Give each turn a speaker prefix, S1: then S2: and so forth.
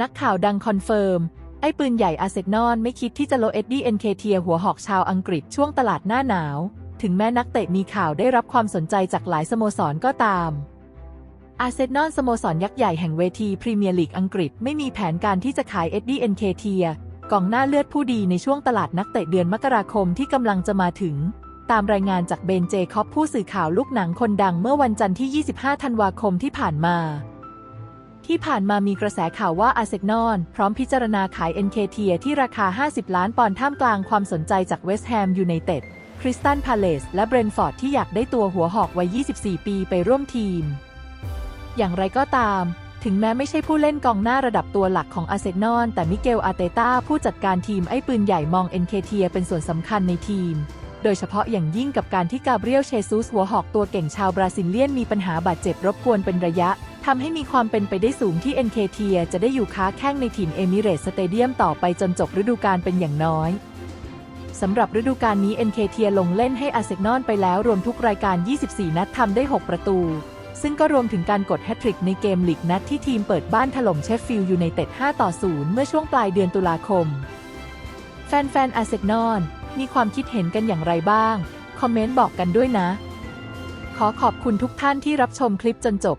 S1: นักข่าวดังคอนเฟิร์ม ไอ้ปืนใหญ่อาเซนอลไม่คิดที่จะโลเอ็ดดี้เอ็นเคเทียหัวหอกชาวอังกฤษช่วงตลาดหน้าหนาว ถึงแม้นักเตะมีข่าวได้รับความสนใจจากหลายสโมสรก็ตาม อาเซนอลสโมสรยักษ์ใหญ่แห่งเวทีพรีเมียร์ลีกอังกฤษไม่มีแผนการที่จะขายเอ็ดดี้เอ็นเคเทียกองหน้าเลือดผู้ดีในช่วงตลาดนักเตะเดือนมกราคมที่กำลังจะมาถึง ตามรายงานจากเบนเจคอบผู้สื่อข่าวลูกหนังคนดังเมื่อวันจันทร์ที่ 25 ธันวาคมที่ผ่านมา ที่ผ่านมามีกระแสข่าวว่าอาเซนอลพร้อมพิจารณาขายเอ็นเคเทียที่ราคา 50 ล้านปอนด์ท่ามกลางความสนใจจากเวสต์แฮมยูไนเต็ด คริสตันพาเลส และเบรนฟอร์ดที่อยากได้ตัวหัวหอกวัย 24 ปีไปร่วมทีม อย่างไรก็ตาม ถึงแม้ไม่ใช่ผู้เล่นกองหน้าระดับตัวหลักของอาเซนอลแต่มิเกลอาเตต้าผู้จัดการทีมไอ้ปืนใหญ่มองเอ็นเคเทียเป็นส่วนสำคัญในทีมโดยเฉพาะอย่างยิ่งกับการที่กาเบรียลเชซูสหัวหอกตัวเก่งชาวบราซิลเลียนมีปัญหาบาดเจ็บรบกวนเป็นระยะ ทำให้มีความเป็นไปได้สูงที่เอ็นเทียจะได้อยู่ค้าแข้งในถิ่นเอมิเรตสเตเดียมต่อไปจนจบฤดูกาลเป็นอย่างน้อยสำหรับฤดูกาลนี้ NK เทียลงเล่นให้อาเซนอลไปแล้วรวมทุกรายการ 24 นัดทำได้ 6 ประตู ซึ่งก็รวมถึงการกดแฮตทริกในเกมลีกนัดที่ทีมเปิดบ้านถล่มเชฟฟิลด์ยูไนเต็ด 5 ต่อ 0 เมื่อช่วงปลายเดือนตุลาคม แฟนๆอาเซนอลมีความคิดเห็นกันอย่างไรบ้าง คอมเมนต์บอกกันด้วยนะ ขอขอบคุณทุกท่านที่รับชมคลิปจนจบ